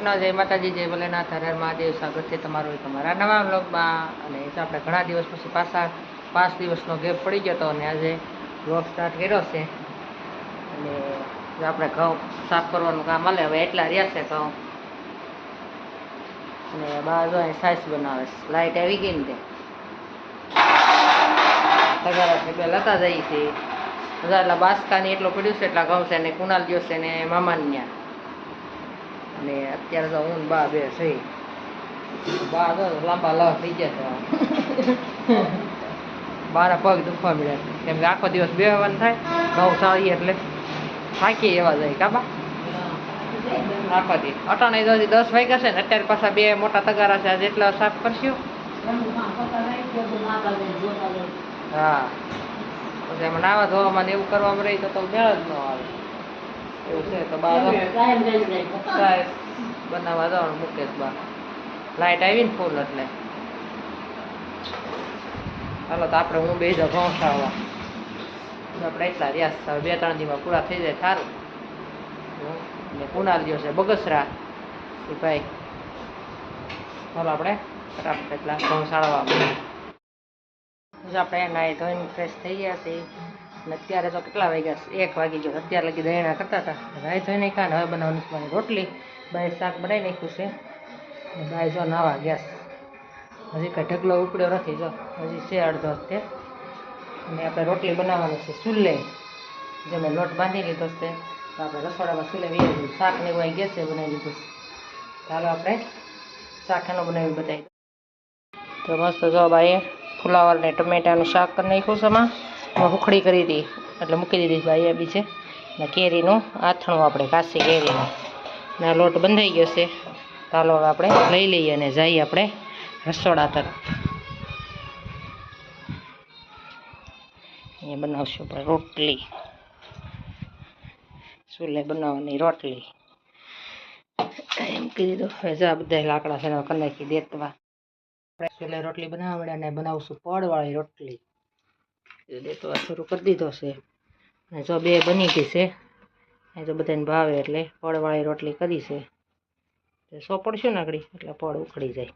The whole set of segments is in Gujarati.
કૃષ્ણ, જય માતાજી, જય ભોલેનાથ, હરે મહાદેવ, સ્વાગત છે તમારું તમારા નવા બ્લોગમાં અને એ તો આપણે ઘણા દિવસ પછી પાછા, પાંચ દિવસનો ગેપ પડી ગયો હતો અને આજે બ્લોગ સ્ટાર્ટ કર્યો છે. અને આપણે ઘઉં સાફ કરવાનું કામ હાલે, હવે એટલા રહ્યા છે ઘઉં. અને બહાર જો સાઈસ બનાવે લાઇટ આવી ગઈ ને તે. તગારા છે બે લતા જઈ છે બધા એટલા બાસકાની એટલો પડ્યું છે, એટલા ઘઉં છે અને કુનાલ છે ને મામાની અને અત્યારે તો હું બા બે છે બા તો લાંબા લહ થઈ ગયા છે. બારા પગ દુખવા મળ્યા છે. કેમ કે આખો દિવસ બેહવાનું થાય બહુ સારી એટલે થાકી એવા જાય. કાબા આખો દી. અટાણે હજી દસ વાગ્યા છે ને અત્યારે પાછા બે મોટા તગારા છે. આજે એટલા સાફ કરશું. હા. પછી એમાં નાવા ધોવામાં ને એવું કરવામાં રહી તો તો મેળ જ ન આવે. એવું છે તો બા બનાવવા જવાનું મુકેશ બા. લાઈટ આવી ને ફૂલ એટલે. ચાલો તો આપણે હું બે જ ખાવા આપણે એટલા રહ્યા છે. બે ત્રણ દિવસમાં પૂરા થઈ જાય સારું. ને કુનાલ દિવસ છે બગસરા. એ ભાઈ ચાલો આપણે ફટાફટ એટલા ઘઉં સાળવા પછી આપણે નાઈ ધોઈને ફ્રેશ થઈ ગયા છીએ. અને અત્યારે તો કેટલા વાગ્યા એક વાગી ગયો. અત્યારે લગી દહીણા કરતા હતા. રાઈ ધોઈ નાખ્યા ને હવે બનાવવાની છે મારી રોટલી. બાય શાક બનાવી નાખ્યું છે. બાય જો નાવા ગેસ. હજી કાંઈ ઢગલો ઉપડ્યો નથી. જો હજી છે અડધો તે અને આપણે રોટલી બનાવવાની છે ચૂલે જે મેં લોટ બાંધી લીધો છે. તો આપણે રસોડામાં ચૂલે વી દીધું શાક ને એવું ગેસે બનાવી લીધું છે. ચાલો આપણે શાક એનું બનાવી બતાવી તો મસ્ત જો ભાઈ ફુલાવર ને ટમેટાનું શાક કરી નાખ્યું છે એમાં. હુખડી કરી હતી એટલે મૂકી દીધી ભાઈએ બીજે ને કેરીનું આથણું આપણે કાશી કેરીનું. ને આ લોટ બંધાઈ ગયો છે. ચાલો હવે આપણે લઈ લઈએ અને જઈએ આપણે રસોડા તરફ. અહીંયા બનાવશું આપણે રોટલી. ચૂલે બનાવવાની રોટલી. એમ કીધું હવે જા બધા લાકડા છે કરી નાખી દેતવા. આપણે છેલ્લે રોટલી બનાવવા મળ્યા અને બનાવશું પડવાળી રોટલી. એ દેતવા શરૂ કરી દીધો છે. અને જો બે બની ગઈ છે, એ તો બધાને ભાવે એટલે પળવાળી રોટલી કરી છે. સો પડશું ને આગળ, એટલે પળ ઉખડી જાય.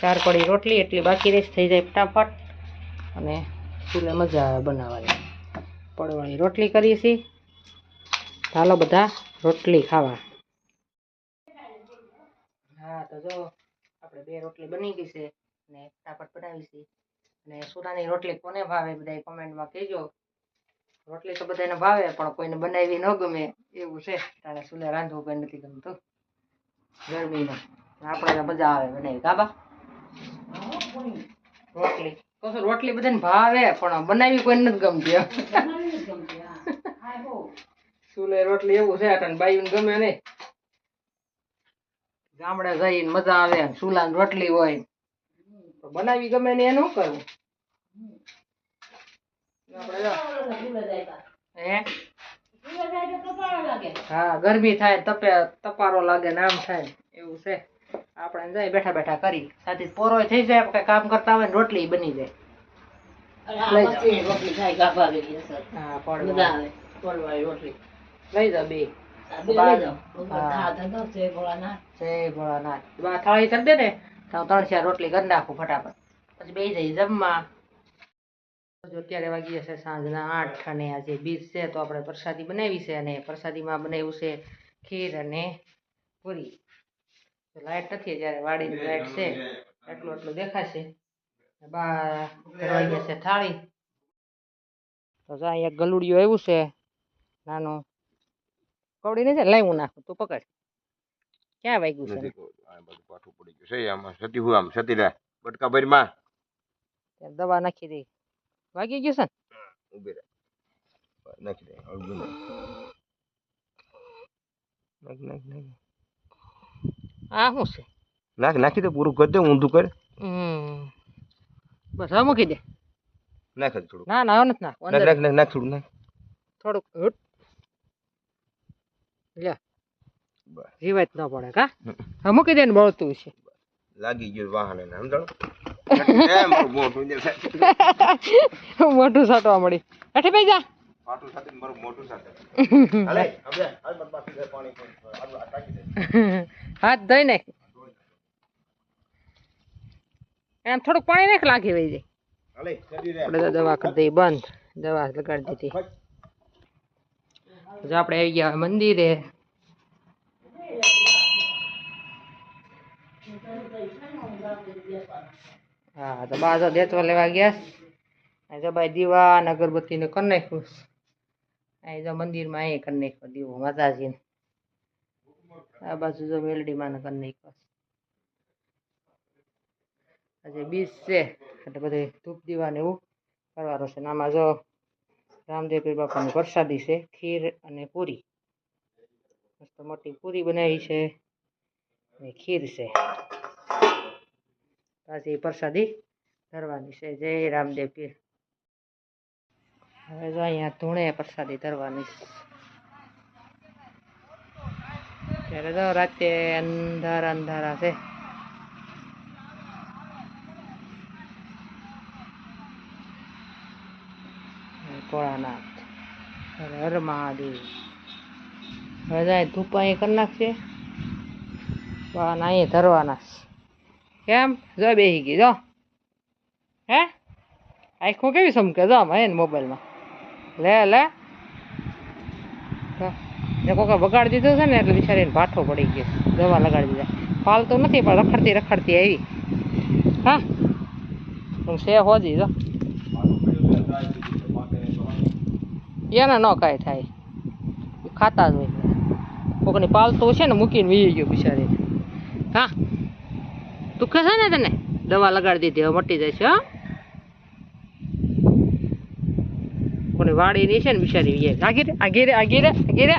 ચાર પડી રોટલી, એટલી બાકી રેસ થઈ જાય ફટાફટ. અને ચૂલે મજા આવે બનાવવાની. પડવાળી રોટલી કરીએ છીએ. ચાલો બધા રોટલી ખાવા. હા, તો જો, આપણે બે રોટલી બની ગઈ છે, ને ફટાફટ બનાવી છે અને સુરાની રોટલી કોને ભાવે બધા કોમેન્ટમાં કહેજો. રોટલી તો બધાને ભાવે પણ કોઈને બનાવી ન ગમે એવું છે. તાણે સુલે રાંધવું કંઈ નથી ગમતું. ગરમીનો. આપણે મજા આવે બનાવી. કાબા રોટલી. કહું છું, રોટલી બધાને ભાવે પણ બનાવી કોઈ નથી ગમતી. સુલે રોટલી એવું છે અટાણે બાયુને ગમે નહીં. ગામડે જઈને મજા આવે સુલાની રોટલી હોય. બનાવી ગમે ને એનું કરવું હે? ગરમી થાય તપે તપારો લાગે ને આમ થાય. એવું છે. આપણે જાય બેઠા બેઠા કરી. સાથે પોરો થઈ જાય આપણે કામ કરતા હોય ને રોટલી બની જાય. લઈ જાઓ. બે. જય ભોળાનાથ. બા થાળી કરી દે ને. તો ત્રણ ચાર રોટલી કરી નાખું ફટાફટ. પછી બે જઈ જમવા. અત્યારે વાગી જશે સાંજના આઠ અને આજે બીજ છે તો આપણે પ્રસાદી બનાવી છે અને પ્રસાદીમાં બનાવ્યું છે ખીર અને પૂરી. લાઇટ નથી જ્યારે વાડીની લાઇટ છે. એટલું એટલું દેખાશે. બા ધરવાઈ જશે થાળી. તો અહીંયા ગલુડિયું આવ્યું છે, નાનું. કવડી નહીં છે લાવું નાખું. તું પકડ. ક્યાં વાગ્યું છે? બધું પાઠું પડી ગયું છે. આમાં સતી હું આમ સતી લે બટકા ભરી માં દવા નાખી દે. વાગી ગયું છે ને? ઊભી રહે નાખી દે અડધું નાખ. નાખ નાખ. આ શું છે? નાખ નાખી દે પૂરું કરી દે ઊંધું કર. બસ હવે મૂકી દે. નાખ થોડું ના ના નથી નાખ નાખ નાખ નાખ થોડું નાખ. થોડુંક લે બસ. ન પડે કા? હા મૂકી દે ને બળતું છે. લાગી ગયું વાહન એને સમજણ. મોઢું સાટવા મળી. અઠે ભાઈ જા. મોટું હાથ ધોઈ નાખ. એમ થોડુંક પાણી નાખ લાગી વહી જાય. આપણે દવા કરી દઈ બંધ. દવા લગાડી દીધી. જો આપણે આવી ગયા મંદિરે. હા, તો બા તો દેતવા લેવા ગયા. જો ભાઈ દીવા અને અગરબત્તીને કરી નાખ્યું અહીં જો મંદિરમાં અહીં કરી નાખ્યો દીવો, માતાજીને. આ બાજુ જો મેલડીમાં કરી નાખ્યો આજે બીજ છે, એટલે બધે ધૂપ દીવા ને એવું કરવાનું છે. આમાં જો રામદેવ પીર બાપાની પ્રસાદી છે, ખીર અને પૂરી. મસ્ત મોટી પૂરી બનાવી છે ને ખીર છે. પાછી પ્રસાદી ધરવાની છે. જય રામદેવ પીર. હવે જો અહીંયા ધૂણે પ્રસાદી ધરવાની ત્યારે તો રાતે અંધારા અંધારા છે. ભોળાનાથ હર મહાદેવ હવે જાય ધૂપ અહીં કરી નાખશે. પણ અહીં ધરવાના છે. કેમ? જો બેહી ગઈ, જો. હે? આખું કેવી સમકે? જો આમાં એને મોબાઈલમાં. લે લે. એ કોકે બગાડી દીધો છે ને, એટલે બિચારીને ભાઠો પડી ગયો દવા લગાડી દીધા. પાલતો નથી, પણ રખડતી રખડતી આવી. હા? હું છે હોજી, જો. એને ન કાંઈ થાય. ખાતા જ હોય કોકની પાલતું છે ને મૂકીને વી ગયો બિચારી હા? દુખે છે ને તને? દવા લગાડી દીધી, હવે મટી છે હા. વાડી ની છે ને બિચારી વી આગી રે આગી રે આગી રે આગી રે